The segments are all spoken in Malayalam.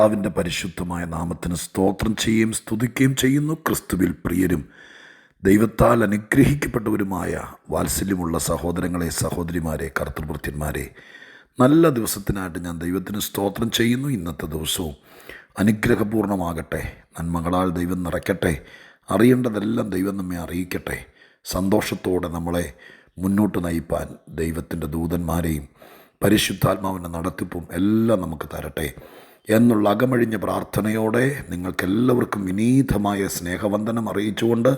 കർത്താവിന്റെ പരിശുദ്ധമായ നാമത്തിന് സ്തോത്രം ചെയ്യുകയും സ്തുതിക്കുകയും ചെയ്യുന്നു. ക്രിസ്തുവിൽ പ്രിയരും ദൈവത്താൽ അനുഗ്രഹിക്കപ്പെട്ടവരുമായ വാത്സല്യമുള്ള സഹോദരങ്ങളെ സഹോദരിമാരെ കർത്തൃഭൃത്യന്മാരെ നല്ല ദിവസത്തിനായിട്ട് ഞാൻ ദൈവത്തിന് സ്തോത്രം ചെയ്യുന്നു. ഇന്നത്തെ ദിവസവും അനുഗ്രഹപൂർണമാകട്ടെ. നന്മകളാൽ ദൈവം നിറയ്ക്കട്ടെ. അറിയേണ്ടതെല്ലാം ദൈവം നമ്മെ അറിയിക്കട്ടെ. സന്തോഷത്തോടെ നമ്മളെ മുന്നോട്ട് നയിപ്പാൻ ദൈവത്തിന്റെ ദൂതന്മാരെയും പരിശുദ്ധാത്മാവിന്റെ നടത്തിപ്പും എല്ലാം നമുക്ക് തരട്ടെ. എന്നുള്ള അകമഴിഞ്ഞ പ്രാർത്ഥനയോടെ നിങ്ങൾക്കെല്ലാവർക്കും വിനീതമായ സ്നേഹവന്ദനം അറിയിച്ചുകൊണ്ട്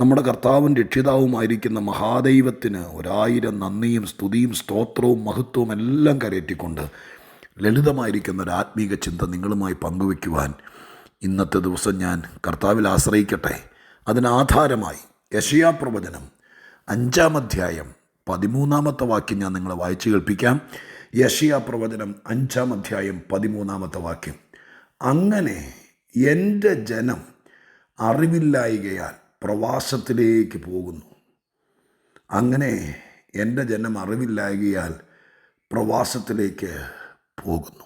നമ്മുടെ കർത്താവും രക്ഷിതാവുമായിരിക്കുന്ന മഹാദൈവത്തിന് ഒരായിരം നന്ദിയും സ്തുതിയും സ്തോത്രവും മഹത്വവും എല്ലാം കരയറ്റിക്കൊണ്ട് ലളിതമായിരിക്കുന്ന ഒരു ആത്മീക ചിന്ത നിങ്ങളുമായി പങ്കുവയ്ക്കുവാൻ ഇന്നത്തെ ദിവസം ഞാൻ കർത്താവിൽ ആശ്രയിക്കട്ടെ. അതിനാധാരമായി യശയാ പ്രവചനം അഞ്ചാം അധ്യായം പതിമൂന്നാമത്തെ വാക്യം ഞാൻ നിങ്ങളെ വായിച്ചു കേൾപ്പിക്കാം. യശയാ പ്രവചനം അഞ്ചാം അധ്യായം പതിമൂന്നാമത്തെ വാക്യം. അങ്ങനെ എന്റെ ജനം അറിവില്ലായികയാൽ പ്രവാസത്തിലേക്ക് പോകുന്നു. അങ്ങനെ എന്റെ ജനം അറിവില്ലായികയാൽ പ്രവാസത്തിലേക്ക് പോകുന്നു.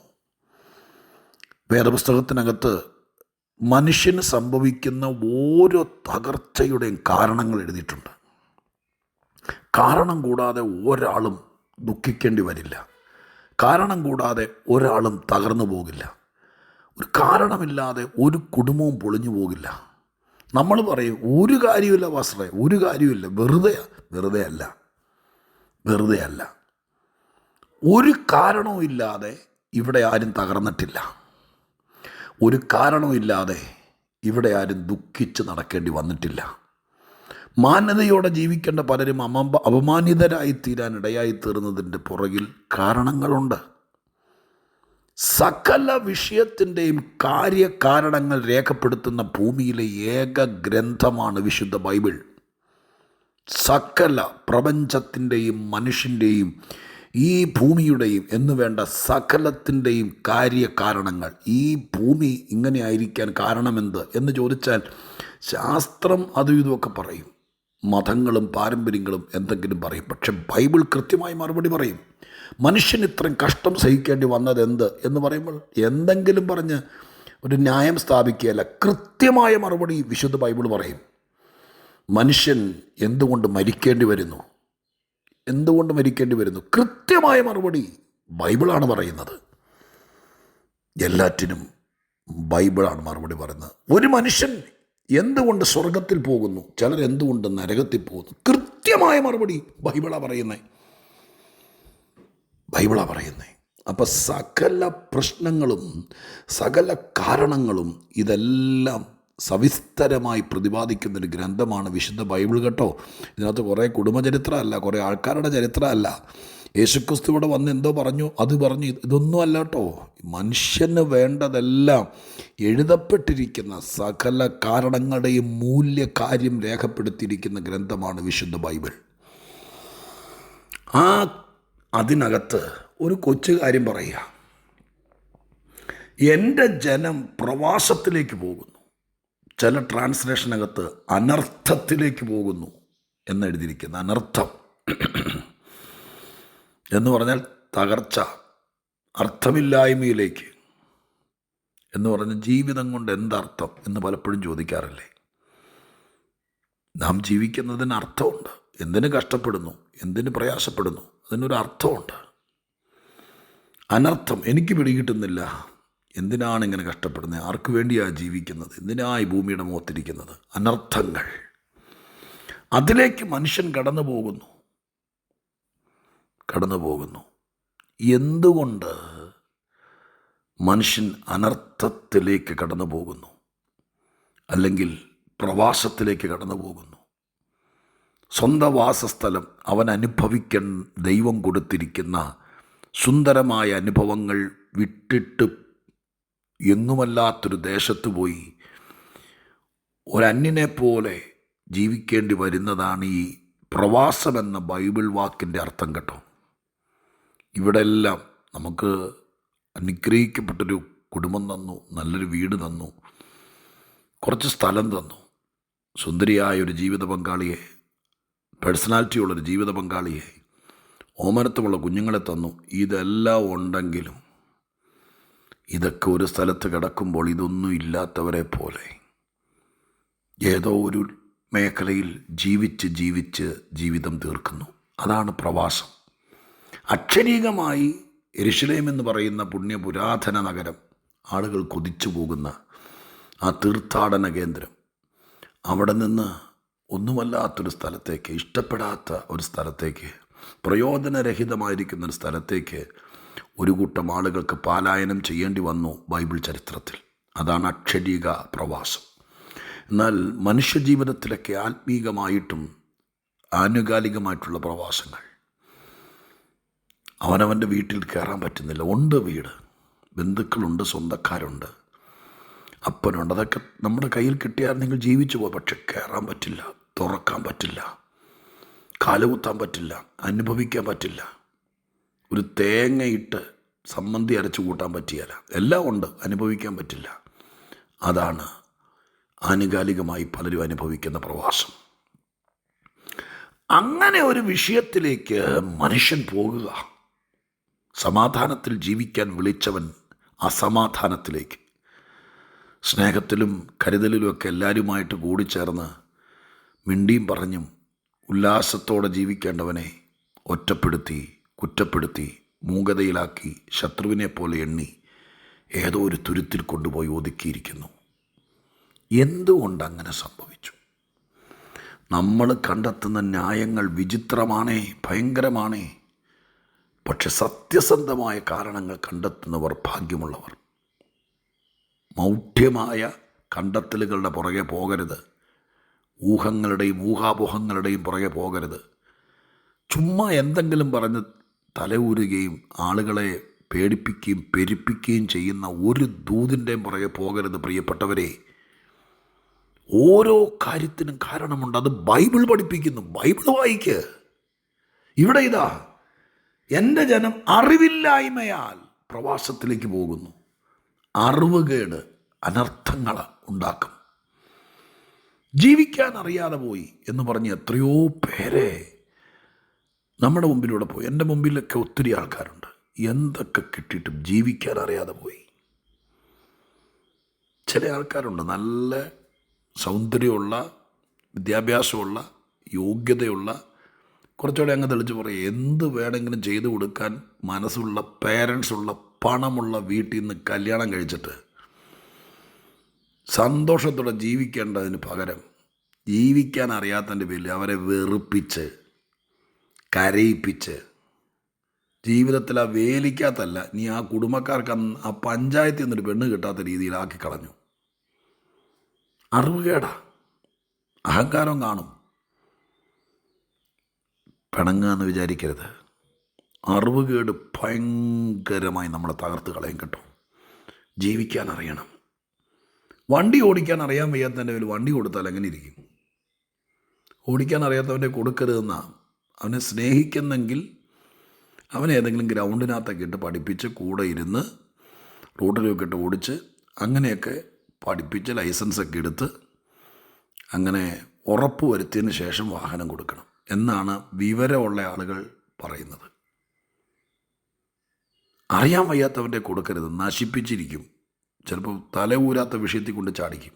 വേദപുസ്തകത്തിനകത്ത് മനുഷ്യന് സംഭവിക്കുന്ന ഓരോ തകർച്ചയുടെയും കാരണങ്ങൾ എഴുതിയിട്ടുണ്ട്. കാരണം കൂടാതെ ഒരാളും ദുഃഖിക്കേണ്ടി വരില്ല. കാരണം കൂടാതെ ഒരാളും തകർന്നു പോകില്ല. ഒരു കാരണമില്ലാതെ ഒരു കുടുംബവും പൊളിഞ്ഞു പോകില്ല. നമ്മൾ പറയും ഒരു കാര്യമില്ല വസ്ത്രേ ഒരു കാര്യമില്ല വെറുതെ വെറുതെ അല്ല. വെറുതെ അല്ല. ഒരു കാരണവും ഇല്ലാതെ ഇവിടെ ആരും തകർന്നിട്ടില്ല. ഒരു കാരണവും ഇല്ലാതെ ഇവിടെ ആരും ദുഃഖിച്ച് നടക്കേണ്ടി വന്നിട്ടില്ല. മാന്യതയോടെ ജീവിക്കേണ്ട പലരും അമമ്പ അപമാനിതരായി തീരാൻ ഇടയായി തീർന്നതിന്റെ പുറകിൽ കാരണങ്ങളുണ്ട്. സകല വിഷയത്തിന്റെയും കാര്യകാരണങ്ങൾ രേഖപ്പെടുത്തുന്ന ഭൂമിയിലെ ഏക ഗ്രന്ഥമാണ് വിശുദ്ധ ബൈബിൾ. സകല പ്രപഞ്ചത്തിന്റെയും മനുഷ്യന്റെയും ഈ ഭൂമിയുടെയും എന്നു വേണ്ട സകലത്തിന്റെയും കാര്യകാരണങ്ങൾ. ഈ ഭൂമി ഇങ്ങനെ ആയിരിക്കാൻ കാരണമെന്ത് എന്ന് ചോദിച്ചാൽ ശാസ്ത്രം അതും ഇതുമൊക്കെ പറയും. മതങ്ങളും പാരമ്പര്യങ്ങളും എന്തെങ്കിലും പറയും. പക്ഷെ ബൈബിൾ കൃത്യമായി മറുപടി പറയും. മനുഷ്യൻ ഇത്രയും കഷ്ടം സഹിക്കേണ്ടി വന്നത് എന്ത് എന്ന് പറയുമ്പോൾ എന്തെങ്കിലും പറഞ്ഞ് ഒരു ന്യായം സ്ഥാപിക്കുകയല്ല കൃത്യമായ മറുപടി വിശുദ്ധ ബൈബിൾ പറയും. മനുഷ്യൻ എന്തുകൊണ്ട് മരിക്കേണ്ടി വരുന്നു? എന്തുകൊണ്ട് മരിക്കേണ്ടി വരുന്നു? കൃത്യമായ മറുപടി ബൈബിളാണ് പറയുന്നത്. എല്ലാറ്റിനും ബൈബിളാണ് മറുപടി പറയുന്നത്. ഒരു മനുഷ്യൻ എന്തുകൊണ്ട് സ്വർഗത്തിൽ പോകുന്നു? ചിലർ എന്തുകൊണ്ട് നരകത്തിൽ പോകുന്നു? കൃത്യമായ മറുപടി ബൈബിളാണ് പറയുന്നത് ബൈബിളാണ് പറയുന്നത് അപ്പം സകല പ്രശ്നങ്ങളും സകല കാരണങ്ങളും ഇതെല്ലാം സവിസ്തരമായി പ്രതിപാദിക്കുന്നൊരു ഗ്രന്ഥമാണ് വിശുദ്ധ ബൈബിൾ കേട്ടോ. ഇതിനകത്ത് കുറേ കുടുംബചരിത്രമല്ല കുറേ ആൾക്കാരുടെ ചരിത്രമല്ല. യേശുക്രിസ്തു ഇവിടെ വന്ന് എന്തോ പറഞ്ഞു അത് പറഞ്ഞു. ഇതൊന്നും അല്ല കേട്ടോ. മനുഷ്യന് വേണ്ടതെല്ലാം എഴുതപ്പെട്ടിരിക്കുന്ന സകല കാരണങ്ങളുടെയും മൂല്യകാര്യം രേഖപ്പെടുത്തിയിരിക്കുന്ന ഗ്രന്ഥമാണ് വിശുദ്ധ ബൈബിൾ. ആ അതിനകത്ത് ഒരു കൊച്ചു കാര്യം പറയുക. എന്റെ ജനം പ്രവാസത്തിലേക്ക് പോകുന്നു. ചില ട്രാൻസ്ലേഷനകത്ത് അനർത്ഥത്തിലേക്ക് പോകുന്നു എന്നെഴുതിയിരിക്കുന്ന അനർത്ഥം എന്ന് പറഞ്ഞാൽ തകർച്ച അർത്ഥമില്ലായ്മയിലേക്ക്. എന്ന് പറഞ്ഞ ജീവിതം കൊണ്ട് എന്തർത്ഥം എന്ന് പലപ്പോഴും ചോദിക്കാറില്ലേ? നാം ജീവിക്കുന്നതിന് അർത്ഥമുണ്ട്. എന്തിന് കഷ്ടപ്പെടുന്നു? എന്തിന് പ്രയാസപ്പെടുന്നു? അതിനൊരു അർത്ഥമുണ്ട്. അനർത്ഥം എനിക്ക് പിടികിട്ടുന്നില്ല. എന്തിനാണ് ഇങ്ങനെ കഷ്ടപ്പെടുന്നത്? ആർക്ക് വേണ്ടിയാണ് ജീവിക്കുന്നത്? എന്തിനായി ഭൂമിയുടെ മുഖത്തിരിക്കുന്നത്? അനർത്ഥങ്ങൾ. അതിലേക്ക് മനുഷ്യൻ കടന്നു പോകുന്നു. കടന്നു പോകുന്നു. എന്തുകൊണ്ട്? മനുഷ്യൻ അനർത്ഥത്തിലേക്ക് കടന്നു പോകുന്നു. അല്ലെങ്കിൽ പ്രവാസത്തിലേക്ക് കടന്നു പോകുന്നു. സ്വന്തം വാസസ്ഥലം അവൻ അനുഭവിക്കാൻ ദൈവം കൊടുത്തിരിക്കുന്ന സുന്ദരമായ അനുഭവങ്ങൾ വിട്ടിട്ട് എങ്ങുമല്ലാത്തൊരു ദേശത്ത് പോയി ഒരന്യനെ പോലെ ജീവിക്കേണ്ടി വരുന്നതാണ് ഈ പ്രവാസമെന്ന ബൈബിൾ വാക്കിന്റെ അർത്ഥം കേട്ടോ. ഇവിടെ എല്ലാം നമുക്ക് അനുഗ്രഹിക്കപ്പെട്ടൊരു കുടുംബം തന്നു നല്ലൊരു വീട് തന്നു കുറച്ച് സ്ഥലം തന്നു. സുന്ദരിയായ ഒരു ജീവിത പങ്കാളിയെ പേഴ്സണാലിറ്റി ഉള്ളൊരു ജീവിത പങ്കാളിയെ ഓമനത്തുമുള്ള കുഞ്ഞുങ്ങളെ തന്നു. ഇതെല്ലാം ഉണ്ടെങ്കിലും ഇതൊക്കെ ഒരു സ്ഥലത്ത് കിടക്കുമ്പോൾ ഇതൊന്നും ഇല്ലാത്തവരെ പോലെ. ഏതോ ഒരു മേഖലയിൽ ജീവിച്ച് ജീവിച്ച് ജീവിതം തീർക്കുന്നു. അതാണ് പ്രവാസം. അക്ഷരീകമായി എരിശിലേം എന്ന് പറയുന്ന പുണ്യപുരാതന നഗരം ആളുകൾ കൊതിച്ചു പോകുന്ന ആ തീർത്ഥാടന കേന്ദ്രം. അവിടെ നിന്ന് ഒന്നുമല്ലാത്തൊരു സ്ഥലത്തേക്ക് ഇഷ്ടപ്പെടാത്ത ഒരു സ്ഥലത്തേക്ക് പ്രയോജനരഹിതമായിരിക്കുന്ന ഒരു സ്ഥലത്തേക്ക് ഒരു കൂട്ടം ആളുകൾക്ക് പാലായനം ചെയ്യേണ്ടി വന്നു ബൈബിൾ ചരിത്രത്തിൽ. അതാണ് അക്ഷരീക പ്രവാസം. എന്നാൽ മനുഷ്യജീവിതത്തിലൊക്കെ ആത്മീകമായിട്ടും ആനുകാലികമായിട്ടുള്ള പ്രവാസങ്ങൾ. അവനവന്റെ വീട്ടിൽ കയറാൻ പറ്റുന്നില്ല. ഉണ്ട് വീട്. ബന്ധുക്കളുണ്ട് സ്വന്തക്കാരുണ്ട്. അപ്പനുണ്ട്. അതൊക്കെ നമ്മുടെ കയ്യിൽ കിട്ടിയാൽ നിങ്ങൾ ജീവിച്ചു പോകും. പക്ഷെ കയറാൻ പറ്റില്ല തുറക്കാൻ പറ്റില്ല കാലുകുത്താൻ പറ്റില്ല അനുഭവിക്കാൻ പറ്റില്ല. ഒരു തേങ്ങയിട്ട് സമ്മന്തി അരച്ചു കൂട്ടാൻ പറ്റിയല്ല. എല്ലാം ഉണ്ട് അനുഭവിക്കാൻ പറ്റില്ല. അതാണ് ആനുകാലികമായി പലരും അനുഭവിക്കുന്ന പ്രവാസം. അങ്ങനെ ഒരു വിഷയത്തിലേക്ക് മനുഷ്യൻ പോകുക. സമാധാനത്തിൽ ജീവിക്കാൻ വിളിച്ചവൻ അസമാധാനത്തിലേക്ക്. സ്നേഹത്തിലും കരുതലിലുമൊക്കെ എല്ലാവരുമായിട്ട് കൂടി കൂടിച്ചേർന്ന് മിണ്ടിയും പറഞ്ഞും ഉല്ലാസത്തോടെ ജീവിക്കേണ്ടവനെ ഒറ്റപ്പെടുത്തി കുറ്റപ്പെടുത്തി മൂകതയിലാക്കി ശത്രുവിനെ പോലെ എണ്ണി ഏതോ ഒരു തുരുത്തിൽ കൊണ്ടുപോയി ഒതുക്കിയിരിക്കുന്നു. എന്തുകൊണ്ട് അങ്ങനെ സംഭവിച്ചു? നമ്മൾ കണ്ടെത്തുന്ന ന്യായങ്ങൾ വിചിത്രമാണേ ഭയങ്കരമാണേ. പക്ഷെ സത്യസന്ധമായ കാരണങ്ങൾ കണ്ടെത്തുന്നവർ ഭാഗ്യമുള്ളവർ. മൗഢ്യമായ കണ്ടെത്തലുകളുടെ പുറകെ പോകരുത്. ഊഹങ്ങളുടെയും ഊഹാപോഹങ്ങളുടെയും പുറകെ പോകരുത്. ചുമ്മാ എന്തെങ്കിലും പറഞ്ഞ് തലയൂരുകയും ആളുകളെ പേടിപ്പിക്കുകയും പെരുപ്പിക്കുകയും ചെയ്യുന്ന ഒരു ദൂതിന്റെയും പുറകെ പോകരുത് പ്രിയപ്പെട്ടവരെ. ഓരോ കാര്യത്തിനും കാരണമുണ്ട്. അത് ബൈബിൾ പഠിപ്പിക്കുന്നു. ബൈബിൾ വായിക്ക്. ഇവിടെ ഇതാ എന്റെ ജനം അറിവില്ലായ്മയാൽ പ്രവാസത്തിലേക്ക് പോകുന്നു. അറിവുകേട് അനർത്ഥങ്ങൾ ഉണ്ടാക്കും. ജീവിക്കാൻ അറിയാതെ പോയി എന്ന് പറഞ്ഞ് എത്രയോ പേരെ നമ്മുടെ മുമ്പിലൂടെ പോയി. എന്റെ മുമ്പിലൊക്കെ ഒത്തിരി ആൾക്കാരുണ്ട്. എന്തൊക്കെ കിട്ടിയിട്ടും ജീവിക്കാൻ അറിയാതെ പോയി. ചില ആൾക്കാരുണ്ട്. നല്ല സൗന്ദര്യമുള്ള വിദ്യാഭ്യാസമുള്ള യോഗ്യതയുള്ള കുറച്ചുകൂടെ അങ്ങ് തെളിച്ച് പറയും. എന്ത് വേണമെങ്കിലും ചെയ്തു കൊടുക്കാൻ മനസ്സുള്ള പേരൻസുള്ള പണമുള്ള വീട്ടിൽ നിന്ന് കല്യാണം കഴിച്ചിട്ട് സന്തോഷത്തോടെ ജീവിക്കേണ്ടതിന് പകരം ജീവിക്കാൻ അറിയാത്തതിന്റെ പേരിൽ അവരെ വെറുപ്പിച്ച് കരയിപ്പിച്ച് ജീവിതത്തിൽ ആ വേലിക്കാത്തല്ല നീ ആ കുടുംബക്കാർക്ക് ആ പഞ്ചായത്തിൽ നിന്നൊരു പെണ്ണ് കിട്ടാത്ത രീതിയിലാക്കി കളഞ്ഞു. അറിവുകേടാ. അഹങ്കാരം കാണും. പിണങ്ങുക എന്ന് വിചാരിക്കരുത്. അറിവുകേട് ഭയങ്കരമായി നമ്മളെ തകർത്ത് കളയും കേട്ടോ. ജീവിക്കാൻ അറിയണം വണ്ടി ഓടിക്കാൻ അറിയാൻ വയ്യാത്തതിന്റെ പേര് വണ്ടി കൊടുത്താൽ എങ്ങനെ ഇരിക്കും. ഓടിക്കാൻ അറിയാത്തവന്റെ കൊടുക്കരുതെന്നാ അവനെ സ്നേഹിക്കുന്നെങ്കിൽ അവനെ ഏതെങ്കിലും ഗ്രൗണ്ടിനകത്തൊക്കെ ഇട്ട് പഠിപ്പിച്ച് കൂടെ ഇരുന്ന് റോഡിലൊക്കെ ഇട്ട് ഓടിച്ച് അങ്ങനെയൊക്കെ പഠിപ്പിച്ച് ലൈസൻസൊക്കെ എടുത്ത് അങ്ങനെ ഉറപ്പ് വരുത്തിയതിന് ശേഷം വാഹനം കൊടുക്കണം. എന്നാണ് വിവരമുള്ള ആളുകൾ പറയുന്നത്. അറിയാൻ വയ്യാത്തവന്റെ കൊടുക്കരുത്. നശിപ്പിച്ചിരിക്കും. ചിലപ്പോൾ തല ഊരാത്ത വിഷയത്തിൽ കൊണ്ട് ചാടിക്കും.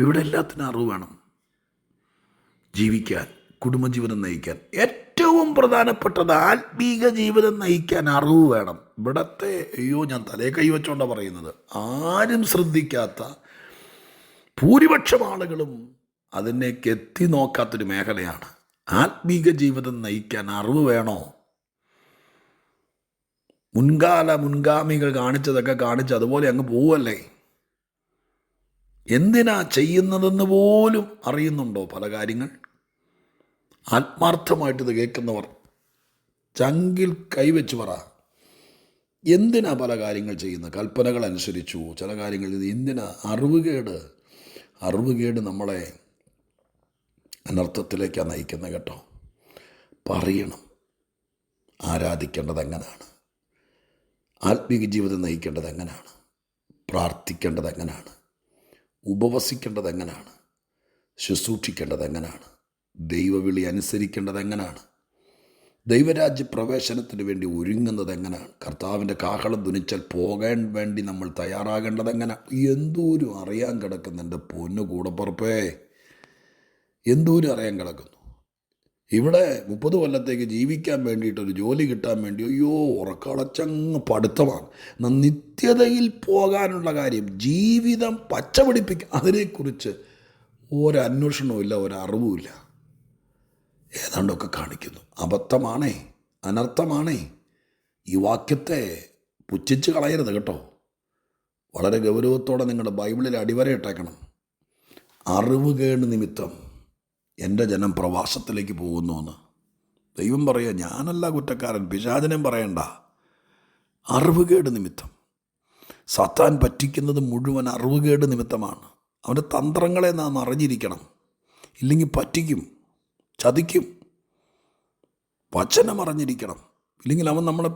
ഇവിടെ എല്ലാത്തിനും അറിവ് വേണം. ജീവിക്കാൻ കുടുംബജീവിതം നയിക്കാൻ. ഏറ്റവും പ്രധാനപ്പെട്ടത് ആത്മീക ജീവിതം നയിക്കാൻ അറിവ് വേണം. ഇവിടത്തെ അയ്യോ ഞാൻ തലേ കൈവച്ചോണ്ടാണ് പറയുന്നത്. ആരും ശ്രദ്ധിക്കാത്ത ഭൂരിപക്ഷം ആളുകളും അതിനേക്ക് എത്തി നോക്കാത്തൊരു മേഖലയാണ്. ആത്മീക ജീവിതം നയിക്കാൻ അറിവ് വേണോ? മുൻകാല മുൻഗാമികൾ കാണിച്ചതൊക്കെ കാണിച്ച് അതുപോലെ അങ്ങ് പോവല്ലേ? എന്തിനാ ചെയ്യുന്നതെന്ന് പോലും അറിയുന്നുണ്ടോ പല കാര്യങ്ങൾ? ആത്മാർത്ഥമായിട്ടിത് കേൾക്കുന്നവർ ചങ്കിൽ കൈവച്ച് പറ. എന്തിനാ പല കാര്യങ്ങൾ ചെയ്യുന്നത്? കൽപ്പനകൾ അനുസരിച്ചു. ചില കാര്യങ്ങൾ എന്തിനാ? അറിവുകേട് അറിവുകേട് നമ്മളെ അനർത്ഥത്തിലേക്കാണ് നയിക്കുന്നത് കേട്ടോ. പറയണം. ആരാധിക്കേണ്ടത് എങ്ങനെയാണ് ആത്മീക ജീവിതം നയിക്കേണ്ടത് എങ്ങനെയാണ് പ്രാർത്ഥിക്കേണ്ടത് എങ്ങനെയാണ് ഉപവസിക്കേണ്ടത് എങ്ങനെയാണ് ശുശ്രൂഷിക്കേണ്ടത് എങ്ങനെയാണ് ദൈവവിളി അനുസരിക്കേണ്ടത് എങ്ങനെയാണ് ദൈവരാജ്യ പ്രവേശനത്തിന് വേണ്ടി ഒരുങ്ങുന്നത് എങ്ങനെയാണ് കർത്താവിന്റെ കാഹളം ധുനിച്ചാൽ പോകാൻ വേണ്ടി നമ്മൾ തയ്യാറാകേണ്ടത് എങ്ങനെയാണ് എന്തോരും അറിയാൻ കിടക്കുന്നുണ്ട് പൊന്നു കൂടപ്പുറപ്പേ എന്തോരം അറിയാൻ കിടക്കുന്നു. ഇവിടെ മുപ്പത് കൊല്ലത്തേക്ക് ജീവിക്കാൻ വേണ്ടിയിട്ട് ഒരു ജോലി കിട്ടാൻ വേണ്ടി അയ്യോ ഉറക്കളച്ചങ്ങ് പഠിത്തമാണ്. നിത്യതയിൽ പോകാനുള്ള കാര്യം ജീവിതം പച്ചപിടിപ്പിക്കുക അതിനെക്കുറിച്ച് ഒരന്വേഷണവും ഇല്ല ഒരറിവുമില്ല ഏതാണ്ടൊക്കെ കാണിക്കുന്നു. അബദ്ധമാണേ അനർത്ഥമാണേ. ഈ വാക്യത്തെ പുച്ഛിച്ച് കളയരുത് കേട്ടോ. വളരെ ഗൗരവത്തോടെ നിങ്ങളുടെ ബൈബിളിൽ അടിവരയിട്ടേക്കണം. അറിവുകേട് നിമിത്തം. എന്റെ ജനം പ്രവാസത്തിലേക്ക് പോകുന്നു എന്ന്. ദൈവം പറയുക ഞാനല്ല കുറ്റക്കാരൻ പിശാചനം പറയണ്ട. അറിവുകേട് നിമിത്തം. സത്താൻ പറ്റിക്കുന്നത് മുഴുവൻ അറിവുകേട് നിമിത്തമാണ്. അവന്റെ തന്ത്രങ്ങളെ നാം അറിഞ്ഞിരിക്കണം. ഇല്ലെങ്കിൽ പറ്റിക്കും ചതിക്കും. വചനം അറിഞ്ഞിരിക്കണം. ഇല്ലെങ്കിൽ അവൻ നമ്മളെ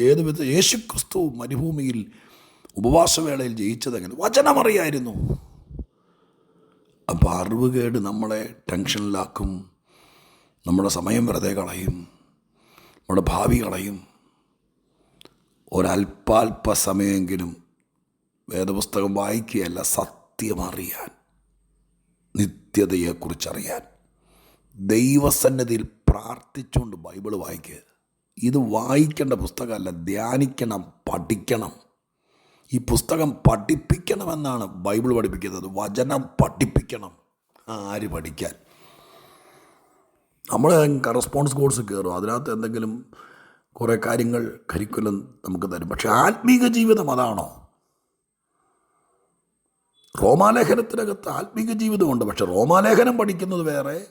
ഏത് വിധ യേശു ക്രിസ്തു മരുഭൂമിയിൽ ഉപവാസവേളയിൽ ജയിച്ചതെങ്ങനെ. വചനമറിയായിരുന്നു അപ്പോൾ അറിവ് കേട് നമ്മളെ ടെൻഷനിലാക്കും നമ്മുടെ സമയം വെറുതെ കളയും നമ്മുടെ ഭാവി കളയും. ഒരൽപ്പാൽപ്പ സമയമെങ്കിലും വേദപുസ്തകം വായിക്കുകയല്ല സത്യമറിയാൻ നിത്യതയെക്കുറിച്ചറിയാൻ. ദൈവസന്നതിയിൽ പ്രാർത്ഥിച്ചുകൊണ്ട് ബൈബിൾ വായിക്കുക. ഇത് വായിക്കേണ്ട പുസ്തകമല്ല ധ്യാനിക്കണം പഠിക്കണം. ഈ പുസ്തകം പഠിപ്പിക്കണമെന്നാണ് ബൈബിൾ പഠിപ്പിക്കുന്നത്. വചനം പഠിപ്പിക്കണം. ആര് പഠിക്കാൻ? നമ്മൾ കറസ്പോൺസ് കോഴ്സ് കയറും അതിനകത്ത് എന്തെങ്കിലും കുറേ കാര്യങ്ങൾ കരിക്കുലം നമുക്ക് തരും. പക്ഷേ ആത്മീക ജീവിതം അതാണോ? റോമാലേഖനത്തിനകത്ത് ആത്മീക ജീവിതമുണ്ട് പക്ഷെ റോമാലേഖനം പഠിക്കുന്നത് വേറെ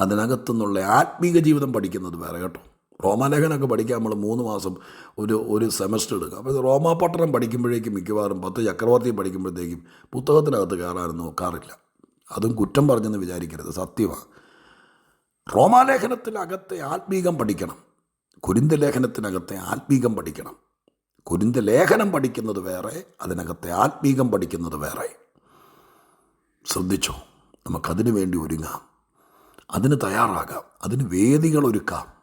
അതിനകത്തുനിന്നുള്ള ആത്മീക ജീവിതം പഠിക്കുന്നത് വേറെ കേട്ടോ. റോമാലേഖനമൊക്കെ പഠിക്കാൻ നമ്മൾ മൂന്ന് മാസം ഒരു ഒരു സെമസ്റ്റർ എടുക്കും. അപ്പോൾ റോമാപട്ടണം പഠിക്കുമ്പോഴേക്കും മിക്കവാറും പത്ത് ചക്രവർത്തി പഠിക്കുമ്പോഴത്തേക്കും പുസ്തകത്തിനകത്ത് കയറാനൊന്നും നോക്കാറില്ല. അതും കുറ്റം പറഞ്ഞെന്ന് വിചാരിക്കരുത്. സത്യമാണ് റോമാലേഖനത്തിനകത്തെ ആത്മീകം പഠിക്കണം. കുരിന്ത ലേഖനത്തിനകത്തെ ആത്മീകം പഠിക്കണം. കുരിന്ത ലേഖനം പഠിക്കുന്നത് വേറെ അതിനകത്തെ ആത്മീകം പഠിക്കുന്നത് വേറെ. ശ്രദ്ധിച്ചോ? നമുക്കതിനു വേണ്ടി ഒരുങ്ങാം. അതിന് തയ്യാറാകാം. അതിന് വേദികൾ ഒരുക്കാം.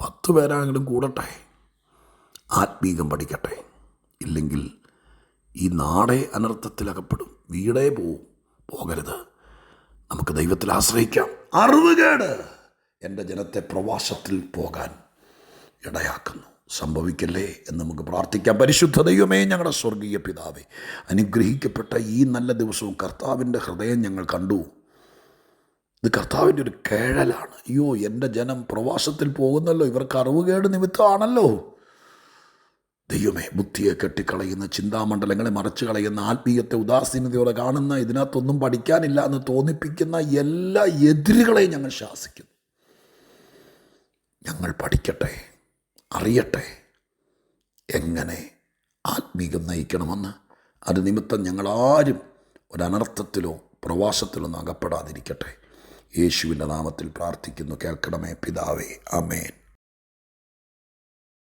പത്ത് പേരാണെങ്കിലും കൂടട്ടെ. ആത്മീകം പഠിക്കട്ടെ. ഇല്ലെങ്കിൽ ഈ നാടേ അനർത്ഥത്തിലകപ്പെടും. വീടേ പോവും. പോകരുത്. നമുക്ക് ദൈവത്തിൽ ആശ്രയിക്കാം. അറിവുകേട് എന്റെ ജനത്തെ പ്രവാസത്തിൽ പോകാൻ ഇടയാക്കുന്നു. സംഭവിക്കല്ലേ എന്ന് നമുക്ക് പ്രാർത്ഥിക്കാം. പരിശുദ്ധ ദൈവമേ ഞങ്ങളുടെ സ്വർഗീയ പിതാവേ അനുഗ്രഹിക്കപ്പെട്ട ഈ നല്ല ദിവസവും കർത്താവിന്റെ ഹൃദയം ഞങ്ങൾ കണ്ടു. ഇത് കർത്താവിന്റെ ഒരു കേഴലാണ്. അയ്യോ എന്റെ ജനം പ്രവാസത്തിൽ പോകുന്നല്ലോ. ഇവർക്ക് അറിവുകേട് നിമിത്തമാണല്ലോ. ദൈവമേ ബുദ്ധിയെ കെട്ടിക്കളയുന്ന ചിന്താമണ്ഡലങ്ങളെ മറച്ചു കളയുന്ന ആത്മീയത്തെ ഉദാസീനതയോടെ കാണുന്ന ഇതിനകത്തൊന്നും പഠിക്കാനില്ല എന്ന് തോന്നിപ്പിക്കുന്ന എല്ലാ എതിരുകളെയും ഞങ്ങൾ ശാസിക്കുന്നു. ഞങ്ങൾ പഠിക്കട്ടെ അറിയട്ടെ എങ്ങനെ ആത്മീകം നയിക്കണമെന്ന്. അത് നിമിത്തം ഞങ്ങളാരും ഒരനർത്ഥത്തിലോ പ്രവാസത്തിലൊന്നും അകപ്പെടാതിരിക്കട്ടെ. യേശുവിന്റെ നാമത്തിൽ പ്രാർത്ഥിക്കുന്നു. കേൾക്കണമേ പിതാവേ. അമേൻ